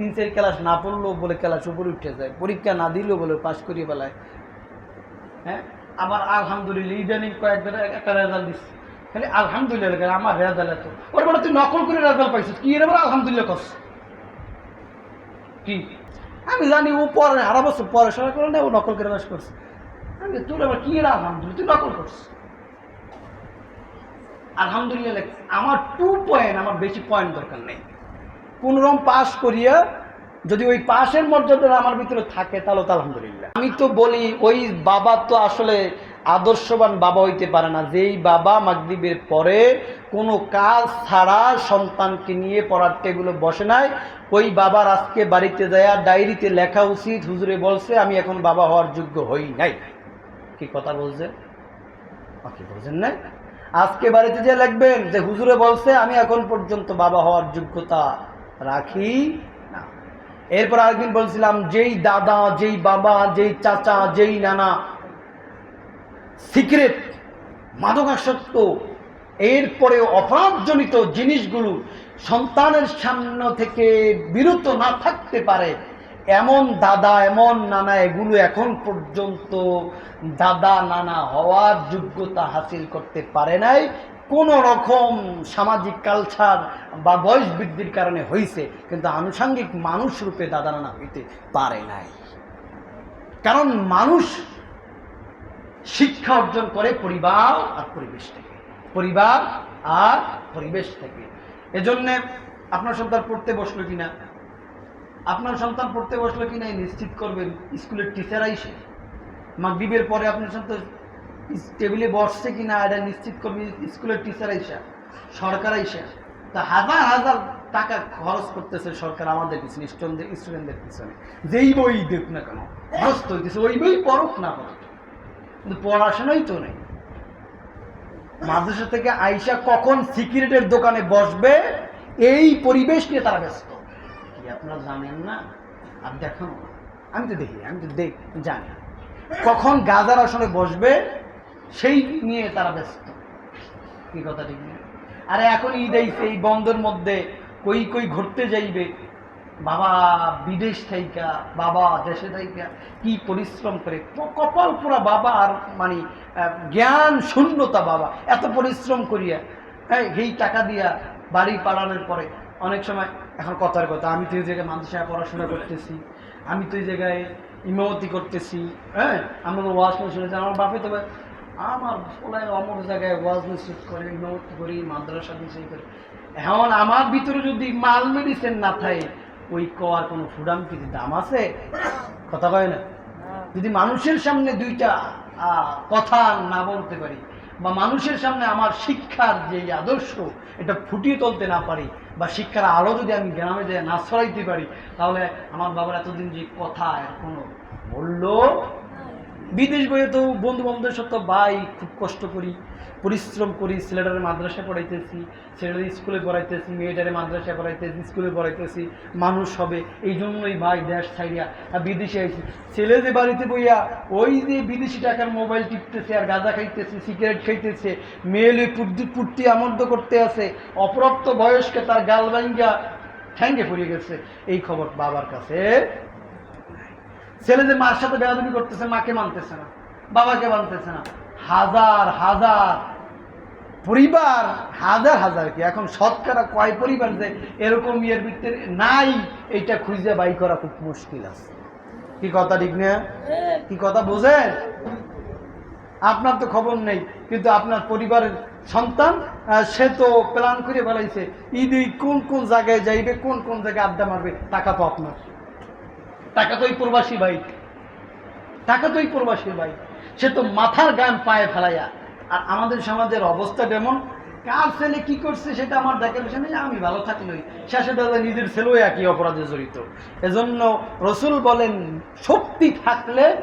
তিন চার ক্লাস না পড়লেও বলে ক্লাস উপরে উঠে যায়। পরীক্ষা না দিলেও বলে পাশ করিয়ে ফেলায়। হ্যাঁ? আবার আলহামদুলিল্লাহ, ইদানিং কয়েকদিন একটা রেজাল্ট দিচ্ছে খালি আলহামদুলিল্লাহ আমার রেজাল্ট এত। ওর বলে, তুই নকল করে রেজাল্ট পাইছিস, কি রে বলে আলহামদুলিল্লাহ কস কি? আমি জানি ও পরে আড়া বছর পড়াশোনা করে না ও নকল করে বাস করছে। আমি তোর আবার কি রে আলহামদুলিল্লাহ? তুই নকল করছিস আলহামদুলিল্লাহ আমার টু পয়েন্ট আমার বেশি পয়েন্ট দরকার নেই। কোনোরকম পাশ করিয়া যদি ওই পাশের মর্যাদা আমার ভিতরে থাকে, তাহলে তো আলহামদুলিল্লাহ। আমি তো বলি, ওই বাবা তো আসলে আদর্শবান বাবা হইতে পারে না। যেই বাবা মাগরিবের পরে কোনো কাজ ছাড়া সন্তানকে নিয়ে পড়ার টেবিলে বসে নাই, ওই বাবার আজকে বাড়িতে যায় ডায়েরিতে লেখা উচিত, হুজুরে বলছে, আমি এখন বাবা হওয়ার যোগ্য হই নাই। কি কথা বলছে কি বলছেন না? আজকে বাড়িতে যে লিখবেন যে, হুজুরে বলছে, আমি এখন পর্যন্ত বাবা হওয়ার যোগ্যতা রাখি না। এরপর আরেকদিন বলছিলাম, যেই দাদা, যেই বাবা, যেই চাচা, যেই নানা, সিক্রেট, মাদকাসক্ত এরপরে অপরাধজনিত জিনিসগুলো সন্তানের সামনে থেকে বিরত না থাকতে পারে, এমন দাদা, এমন নানা, এগুলো এখন পর্যন্ত দাদা, নানা হওয়ার যোগ্যতা হাসিল করতে পারে নাই কোনো রকম সামাজিক কালচার বা বয়স বৃদ্ধির কারণে হয়েছে কিন্তু আনুষঙ্গিক মানুষ রূপে দাদা নানা হইতে পারে নাই। কারণ মানুষ শিক্ষা অর্জন করে পরিবার আর পরিবেশ থেকে। পরিবার আর পরিবেশ থেকে। এজন্যে আপনার সন্তান পড়তে বসল কিনা? আপনার সন্তান পড়তে বসল কিনা নিশ্চিত করবেন, স্কুলের টিচার আইসে। মাগরিবের পরে আপনার সন্তান টেবিলে বসছে কিনা এটা নিশ্চিত করবেন স্কুলের টিচার আইসা, সরকার আইসা। তা হাজার হাজার টাকা খরচ করতেছে সরকার আমাদের পিছনে স্টুডেন্টদের পিছনে। যেই বই দেখ না কেন, খরচ তো হইতেছে, ওই বই পড়ুক না পড়ুক। কিন্তু পড়াশোনাই তো নেই। মাদ্রাসা থেকে আইসা কখন সিগারেটের দোকানে বসবে, এই পরিবেশ নিয়ে তারা ব্যস্ত। কি আপনারা জানেন না? আর দেখো, আমি তো দেখি, আমি তো দেখ, জানি। কখন গাজার আসনে বসবে সেই নিয়ে তারা ব্যস্ত। কি কথা ঠিক আরে এখন ঈদ আইছে, এই বন্ধের মধ্যে কই কই ঘুরতে যাইবে? বাবা বিদেশ থাইকা, বাবা দেশে থাইকা, কি পরিশ্রম করে? কপাল পুরা বাবা আর মানে জ্ঞান শূন্যতা বাবা। এত পরিশ্রম করিয়া হ্যাঁ এই টাকা দিয়া বাড়ি পাড়ানোর পরে অনেক সময় এখন কথার কথা, আমি তো এই জায়গায় মাদ্রাসায় পড়াশোনা করতেছি, আমি তো এই জায়গায় ইমামতি করতেছি হ্যাঁ? আমার ওয়াজ শুনেছি আমার বাপে তবে আমার ফলায় অমর জায়গায় ওয়াজ মসজিদ করে, ইমামতি করি, মাদ্রাসা বিষয় করে। এখন আমার ভিতরে যদি মাল মেডিসিন না থাকে, ওই কওয়ার কোনো ফুডাম কিছু দাম আছে? কথা কয় না? যদি মানুষের সামনে দুইটা কথা না বলতে পারি, বা মানুষের সামনে আমার শিক্ষার যে আদর্শ, এটা ফুটিয়ে তুলতে না পারি, বা শিক্ষার আলো যদি আমি গ্রামে যায় না ছড়াইতে পারি, তাহলে আমার বাবার এতদিন যে কথা কোনো মূল্য বিদেশ বইয়ে তো বন্ধু বান্ধবের সাথে ভাই, খুব কষ্ট করি। পরিশ্রম করি, ছেলেটারে মাদ্রাসায় পড়াইতেছি, ছেলেটারে স্কুলে পড়াইতেছি, মেয়েটারে মাদ্রাসায় পড়াইতেছি, স্কুলে পড়াইতেছি, মানুষ হবে। এই জন্যই ভাই দেশ ছাইয়া আর বিদেশে আইছি। ছেলে যে বাড়িতে বইয়া ওই যে বিদেশি টাকার মোবাইল টিপতেছে আর গাঁজা খাইতেছে, সিগারেট খাইতেছে মেয়েলে পুর্তি আমর্দ করতে আছে অপ্রাপ্ত বয়সকে তার গাল ভাঙ্গা ঠ্যাঙ্গে পড়ে গেছে। এই খবর বাবার কাছে ছেলে যে মার সাথে বেয়াদবি করতেছে, মাকে মানতেছে না, বাবাকে মানতেছে না। হাজার হাজার, পরিবার, হাজার হাজার কি? এখন শতকরা কয় পরিবার যে এরকম ইয়ের ভিতরে নাই, এইটা খুঁজে বাই করা খুব মুশকিল আছে। কি কথা ঠিক না? কি কথা বোঝেন? আপনার তো খবর নেই, কিন্তু আপনার পরিবারের সন্তান সে তো প্ল্যান করে বেলাইছে ঈদে কোন কোন জায়গায় যাইবে, কোন কোন জায়গায় আড্ডা মারবে, টাকা তো আপনার। টাকা তো ওই প্রবাসী ভাই। টাকা তো ওই প্রবাসী ভাই। সে তো মাথার গান পায়ে ফেলাইয়া। আর আমাদের সমাজের অবস্থা যেমন কার ছেলে কি করছে সেটা আমার দেখার বিষয় নেই, আমি ভালো থাকলেই শেষে দাদা নিজের ছেলেও একই অপরাধে জড়িত। এজন্য রসুল বলেন, শক্তি থাকলে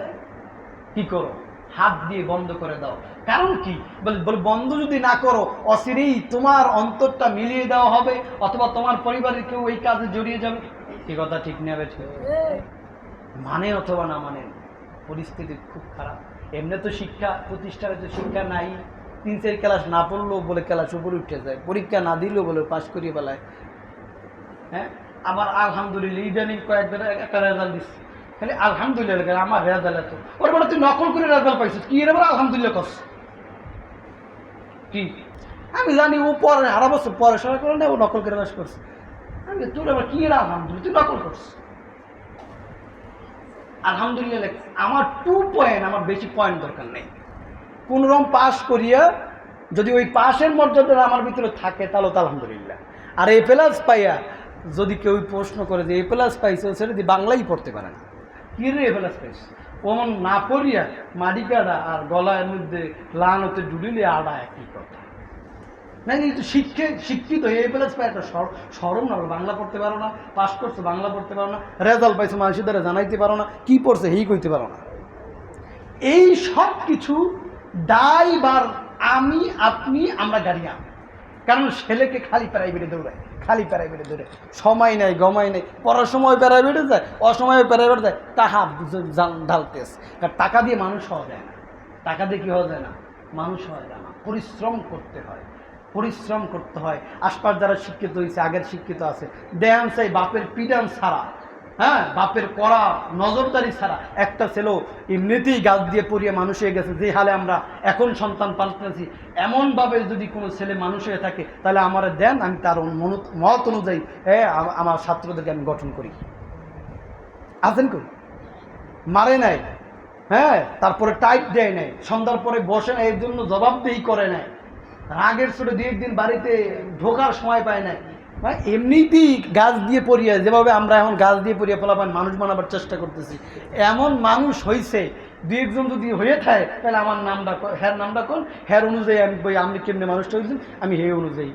কি করো? হাত দিয়ে বন্ধ করে দাও। কারণ কি? বল- বন্ধ যদি না করো, অচিরেই তোমার অন্তরটা মিলিয়ে দেওয়া হবে, অথবা তোমার পরিবারের কেউ এই কাজে জড়িয়ে যাবে। কি কথা ঠিক নেবে মানে অথবা না মানে পরিস্থিতি খুব খারাপ। এমনি তো শিক্ষা প্রতিষ্ঠানে তো শিক্ষা নাই। তিন চার ক্লাস না পড়লেও বলে ক্লাস উপরে উঠে যায়, পরীক্ষা না দিলেও বলে পাশ করিয়ে বেলায়। হ্যাঁ? আমার আলহামদুলিল্লাহ, ইদানিং কয়েকদিন একটা রেজাল্ট দিচ্ছে খালি আলহামদুলিল্লাহ আমার রেজাল্ট এত। ওর বলে তুই নকল করে রেজাল্ট পাইছিস, কি রে বলে আলহামদুলিল্লাহ কস কি? আমি জানি ও পরে আড়া বছর পড়াশোনা করে না ও নকল করে বাস করছে। আমি তোর আবার কি রে আলহামদুলিল্লাহ, তুই নকল করছিস আলহামদুলিল্লাহ আমার টু পয়েন্ট আমার বেশি পয়েন্ট দরকার নেই। কোনোরকম পাস করিয়া যদি ওই পাশের মর্যাদা আমার ভিতরে থাকে, তাহলে তো আলহামদুলিল্লাহ। আর এ প্লাস পাইয়া যদি কেউ প্রশ্ন করে যে এ প্লাস পাইছে, সেটা দিয়ে বাংলাই পড়তে পারে না। কি রে এ প্লাস পাইছে ওমন না পড়িয়া মাটি কাটা আর গলার মধ্যে লান হতে ডুডিলে আড়া একই কথা। না কিন্তু শিক্ষে, শিক্ষিত প্লাস পাই একটা সরম না বাংলা পড়তে পারো না পাস করছ, বাংলা পড়তে পারো না রেজাল্ট পাইছো মানুষের দ্বারা জানাইতে পারো না, কি পড়ছে এই কইতে পারো না। এই সব কিছু দায়বার আমি, আপনি, আমরা গাড়িয়ান কারণ ছেলেকে খালি প্রাইভেটে দৌড়ায়, খালি প্রাইভেটে দৌড়ায় সময় নেই গমাই নেই, পড়ার সময় প্রাইভেটে যায়, অসময়ে প্রাইভেটে যায়, তাহা ঢালতেস কারণ টাকা দিয়ে মানুষ হওয়া যায় না। টাকা দিয়ে কি হওয়া যায় না? মানুষ হওয়া যায় না। পরিশ্রম করতে হয়। পরিশ্রম করতে হয়। আশপাশ যারা শিক্ষিত হয়েছে, আগের শিক্ষিত আছে দেয়ান চাই বাপের পিডান ছাড়া। হ্যাঁ বাপের কড়া, নজরদারি ছাড়া। একটা ছেলেও এমনিতেই গাছ দিয়ে পড়িয়ে মানুষ হয়ে গেছে, যে হালে আমরা এখন সন্তান পাল্টেছি এমনভাবে যদি কোনো ছেলে মানুষ হয়ে থাকে, তাহলে আমার দেন, আমি তার মত অনুযায়ী হ্যাঁ আমার ছাত্রদেরকে আমি গঠন করি। আছেন করি মারে নাই। হ্যাঁ তারপরে টাইট দেয় নাই। সন্ধ্যার পরে বসে না এর জন্য জবাবদেহি করে নাই। রাগের ছোট দু একদিন বাড়িতে ঢোকার সময় পায় নাই। মানে এমনিতেই গাছ দিয়ে পড়িয়ে, যেভাবে আমরা এখন গাছ দিয়ে পড়িয়ে ফলাফান মানুষ বানাবার চেষ্টা করতেছি, এমন মানুষ হয়েছে দু একজন যদি হয়ে থাকে, তাহলে আমার নামটা হ্যার নামটা কোন হ্যার অনুযায়ী আমি আমি কেমনি মানুষটা হয়েছি আমি হে অনুযায়ী।